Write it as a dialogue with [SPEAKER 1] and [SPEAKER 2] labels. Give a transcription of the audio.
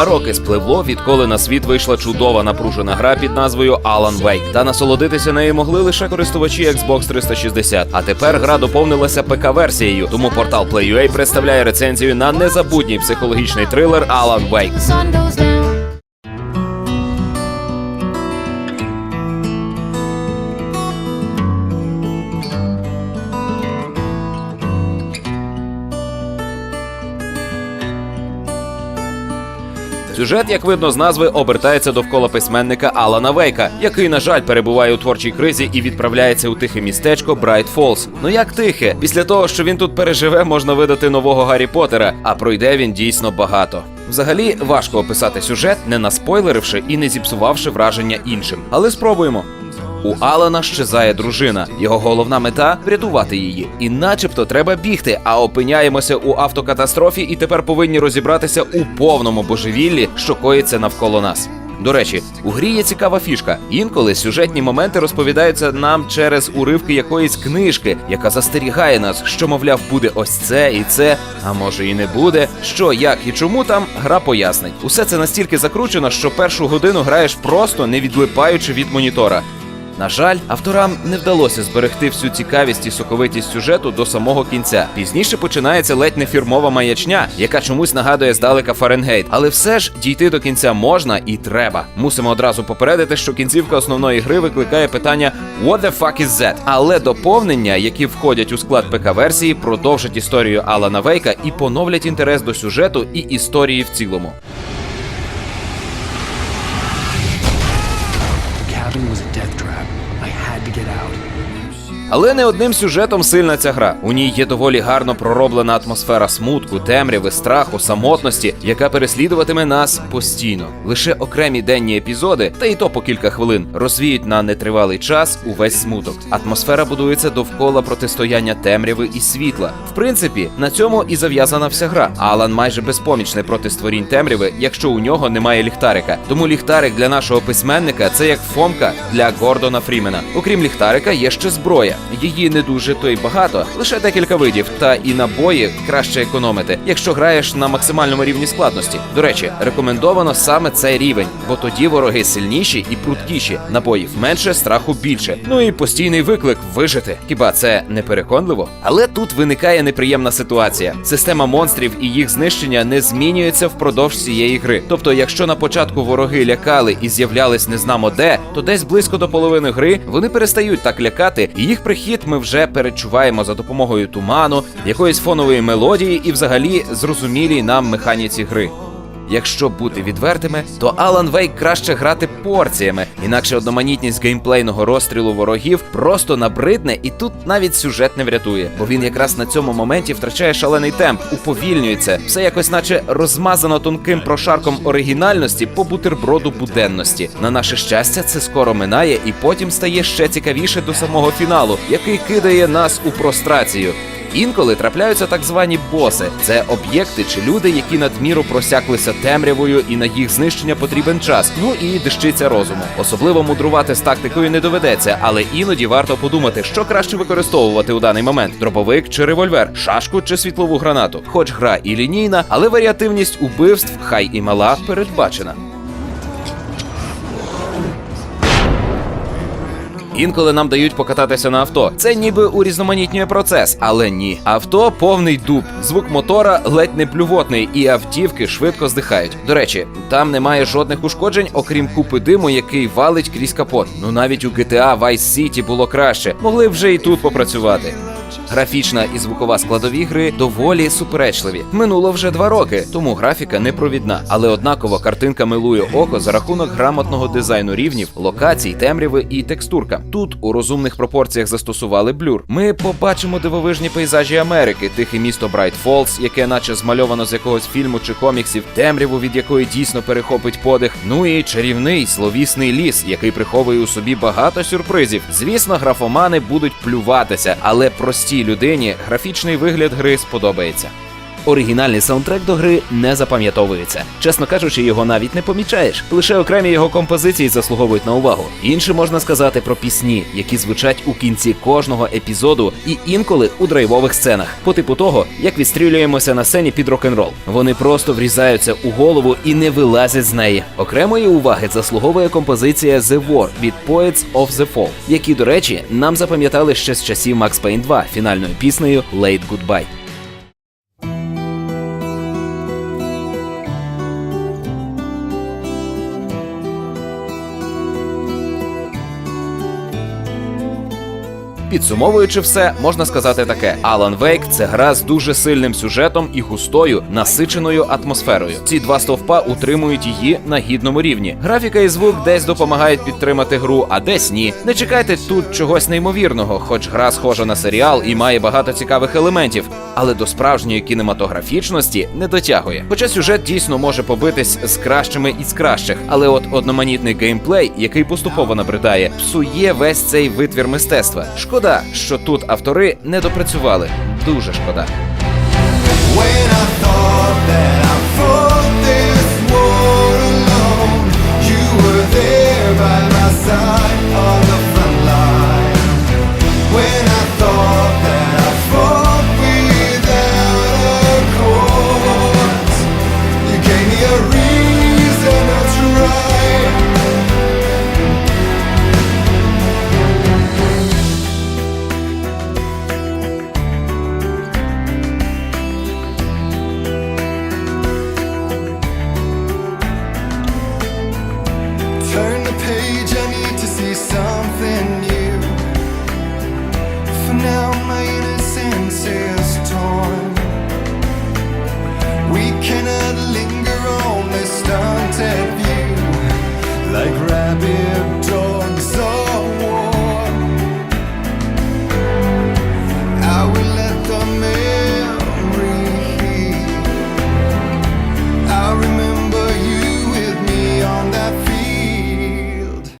[SPEAKER 1] Два роки спливло, відколи на світ вийшла чудова напружена гра під назвою Alan Wake. Та насолодитися нею могли лише користувачі Xbox 360. А тепер гра доповнилася ПК-версією. Тому портал PlayUA представляє рецензію на незабутній психологічний трилер Alan Wake. Сюжет, як видно з назви, обертається довкола письменника Алана Вейка, який, на жаль, перебуває у творчій кризі і відправляється у тихе містечко Брайт Фолз. Ну як тихе? Після того, що він тут переживе, можна видати нового Гаррі Поттера, а пройде він дійсно багато. Взагалі важко описати сюжет, не наспойлеривши і не зіпсувавши враження іншим. Але спробуємо. У Алана щезає дружина. Його головна мета врятувати її. І начебто треба бігти, а опиняємося у автокатастрофі і тепер повинні розібратися у повному божевіллі, що коїться навколо нас. До речі, у грі є цікава фішка. Інколи сюжетні моменти розповідаються нам через уривки якоїсь книжки, яка застерігає нас, що, мовляв, буде ось це і це, а може і не буде. Що, як і чому там гра пояснить. Усе це настільки закручено, що першу годину граєш просто не відлипаючи від монітора. На жаль, авторам не вдалося зберегти всю цікавість і соковитість сюжету до самого кінця. Пізніше починається ледь не фірмова маячня, яка чомусь нагадує здалека Фаренгейт. Але все ж дійти до кінця можна і треба. Мусимо одразу попередити, що кінцівка основної гри викликає питання «What the fuck is that?». Але доповнення, які входять у склад ПК-версії, продовжать історію Алана Вейка і поновлять інтерес до сюжету і історії в цілому. Але не одним сюжетом сильна ця гра. У ній є доволі гарно пророблена атмосфера смутку, темряви, страху, самотності, яка переслідуватиме нас постійно. Лише окремі денні епізоди, та й то по кілька хвилин, розвіють на нетривалий час увесь смуток. Атмосфера будується довкола протистояння темряви і світла. В принципі, на цьому і зав'язана вся гра. Алан майже безпомічний проти створінь темряви, якщо у нього немає ліхтарика. Тому ліхтарик для нашого письменника це як фомка для Гордона Фрімена. Окрім ліхтарика, є ще зброя. Її не дуже то й багато, лише декілька видів. Та і набої краще економити, якщо граєш на максимальному рівні складності. До речі, рекомендовано саме цей рівень, бо тоді вороги сильніші і пруткіші. Набоїв менше, страху більше. Ну і постійний виклик вижити. Хіба це не переконливо? Але тут виникає неприємна ситуація. Система монстрів і їх знищення не змінюється впродовж цієї гри. Тобто, якщо на початку вороги лякали і з'являлись незнамо де, то десь близько до половини гри вони перестають так лякати, і їх прихід ми вже перечуваємо за допомогою туману, якоїсь фонової мелодії і взагалі зрозумілій нам механіці гри. Якщо бути відвертими, то Alan Wake краще грати порціями, інакше одноманітність геймплейного розстрілу ворогів просто набридне, і тут навіть сюжет не врятує, бо він якраз на цьому моменті втрачає шалений темп, уповільнюється, все якось, наче розмазано тонким прошарком оригінальності по бутерброду буденності. На наше щастя, це скоро минає, і потім стає ще цікавіше до самого фіналу, який кидає нас у прострацію. Інколи трапляються так звані боси. Це об'єкти чи люди, які надміру просяклися темрявою, і на їх знищення потрібен час. Ну і дещиця розуму. Особливо мудрувати з тактикою не доведеться, але іноді варто подумати, що краще використовувати у даний момент: дробовик чи револьвер, шашку чи світлову гранату. Хоч гра і лінійна, але варіативність убивств, хай і мала, передбачена. Інколи нам дають покататися на авто. Це ніби урізноманітнює процес, але ні. Авто повний дуб, звук мотора ледь не плювотний, і автівки швидко здихають. До речі, там немає жодних ушкоджень, окрім купи диму, який валить крізь капот. Ну навіть у GTA Vice City було краще. Могли вже і тут попрацювати. Графічна і звукова складові гри доволі суперечливі. Минуло вже два роки, тому графіка не провідна, але однаково картинка милує око за рахунок грамотного дизайну рівнів, локацій, темряви і текстурка. Тут у розумних пропорціях застосували блюр. Ми побачимо дивовижні пейзажі Америки, тихе місто Брайт Фолз, яке наче змальовано з якогось фільму чи коміксів, темряву, від якої дійсно перехопить подих. Ну і чарівний словісний ліс, який приховує у собі багато сюрпризів. Звісно, графомани будуть плюватися, але простій людині графічний вигляд гри сподобається. Оригінальний саундтрек до гри не запам'ятовується. Чесно кажучи, його навіть не помічаєш. Лише окремі його композиції заслуговують на увагу. Інше можна сказати про пісні, які звучать у кінці кожного епізоду і інколи у драйвових сценах, по типу того, як відстрілюємося на сцені під рок-н-рол. Вони просто врізаються у голову і не вилазять з неї. Окремої уваги заслуговує композиція The War від Poets of the Fall, які, до речі, нам запам'ятали ще з часів Max Payne 2 фінальною піснею Late Goodbye. Підсумовуючи все, можна сказати таке: Alan Wake – це гра з дуже сильним сюжетом і густою, насиченою атмосферою. Ці два стовпа утримують її на гідному рівні. Графіка і звук десь допомагають підтримати гру, а десь ні. Не чекайте тут чогось неймовірного, хоч гра схожа на серіал і має багато цікавих елементів, але до справжньої кінематографічності не дотягує. Хоча сюжет дійсно може побитись з кращими із кращих, але от одноманітний геймплей, який поступово набридає, псує весь цей витвір мистецтва. Шкода, Шкода, що тут автори не допрацювали. Дуже шкода.
[SPEAKER 2] Alone, you were there by my side.